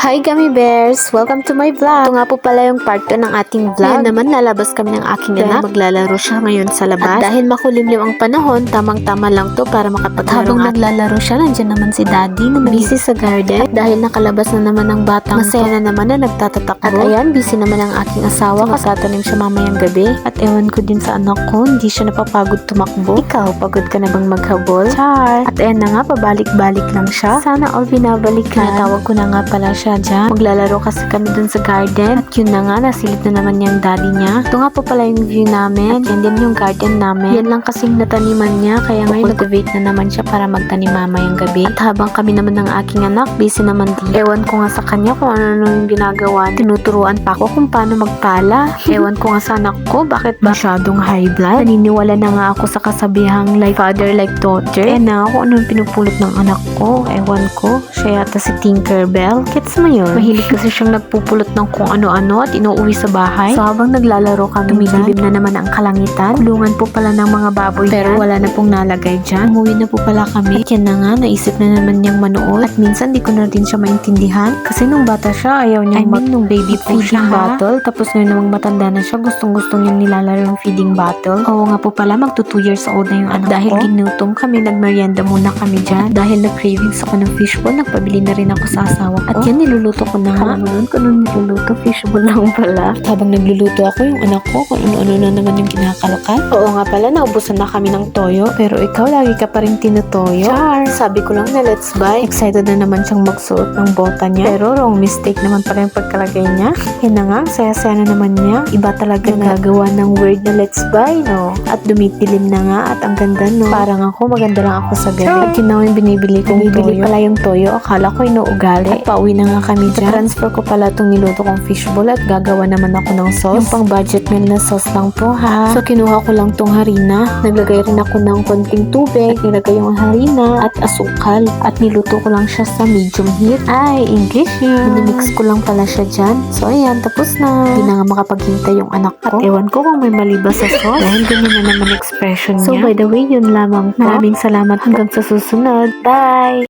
Hi Gummy Bears! Welcome to my vlog! Ito nga po pala yung part 2 ng ating vlog. Ngayon naman lalabas kami ng aking anak. Maglalaro siya ngayon sa labas. At dahil makulimlim ang panahon, tamang-tama lang to para makapaglaro. Habang naglalaro siya, nandiyan naman si daddy na busy sa garden. At dahil nakalabas na naman ang batang masaya na naman na nagtatatakbo. At ayan, busy naman ang aking asawa. Magtatanim siya mamayang gabi. At ewan ko din sa anak ko, hindi siya napapagod tumakbo. Ikaw, pagod ka na bang maghabol? Char! At ayan na nga, pabalik-balik lang siya. Sana all binabalik ka. Natawag ko na nga pala siya dyan. Maglalaro kasi kami dun sa garden. At yun na nga, nasilip na naman yung daddy niya. Ito nga po pala yung view namin. Yan din yung garden namin. Yan lang kasing nataniman niya. Kaya ngayon cultivate na naman siya para magtanim mamayang gabi. At habang kami naman ng aking anak, busy naman din. Ewan ko nga sa kanya kung ano yung ginagawa. niya. Tinuturuan pa ako kung paano magpala. Ewan ko nga sa anak ko, bakit ba masyadong high blood? Naniniwala na nga ako sa kasabihang like father, like daughter. Eh na ako ano yung pinupulot ng anak ko. Ewan ko. Siya yata si Tinkerbell. Gets mo yun? Mahilig kasi siyang nagpupulot ng kung ano-ano at inuuwi sa bahay. So habang naglalaro kami, tumidilim na naman ang kalangitan. Kulungan po pala ng mga baboy Pero wala na pong nalagay dyan. Umuwi na po pala kami. At yan na nga, naisip na naman niyang manood. At minsan di ko na din siya maintindihan. Kasi nung bata siya, ayaw niya I mean, nung baby po siya bottle. Tapos ngayon namang matanda na siya, gustong-gusto niyang nilalaro yung feeding bottle. Oo nga po pala, magto 2 years old na yung anak dahil ko. ginutom kami, nagmerienda muna kami dyan. Dahil nag-cravings ako ng fishball, nagpabili na rin ako sa asawa ko. At yan, niluluto ko na nga. Alam mo nun, kung anong niluluto, fishball lang pala. Habang nagluluto ako, yung anak ko, kung ano-ano na naman yung kinakalakal. Oo nga pala, naubusan na kami ng toyo. Pero ikaw, lagi ka pa rin tinutoyo. Char! Sabi ko lang na let's buy. Excited na naman siyang magsuot ng bota niya. Pero wrong mistake naman pala yung pagkalagay niya. Yan na nga, saya-saya na naman niya. Iba talaga nagagawa ng word na let's buy, no? At dumitilim na nga at ang ganda, no? Parang ako, maganda lang ako sa gabi. Na nga yung binibili kong binibili toyo. pala yung toyo. Akala ko inuugali. At pauwi na nga kami dyan. Transfer ko pala itong niluto kong fishball at gagawa naman ako ng sauce. Yung pang budget meal na sauce lang po, ha? So, kinuha ko lang tong harina. Naglagay rin ako ng konting tubig. Nilagay yung harina at asukal. At niluto ko lang siya sa medium heat. Ay, English yun. Minimix ko lang pala siya dyan. So, ayan, tapos na. Hindi na nga makapaghintay yung anak ko. At ewan ko kung may mali ba sa sauce. Dahil ganyan na naman expression niya. So, by the way, yun lamang po. Maraming salamat hanggang sa susunod. Bye!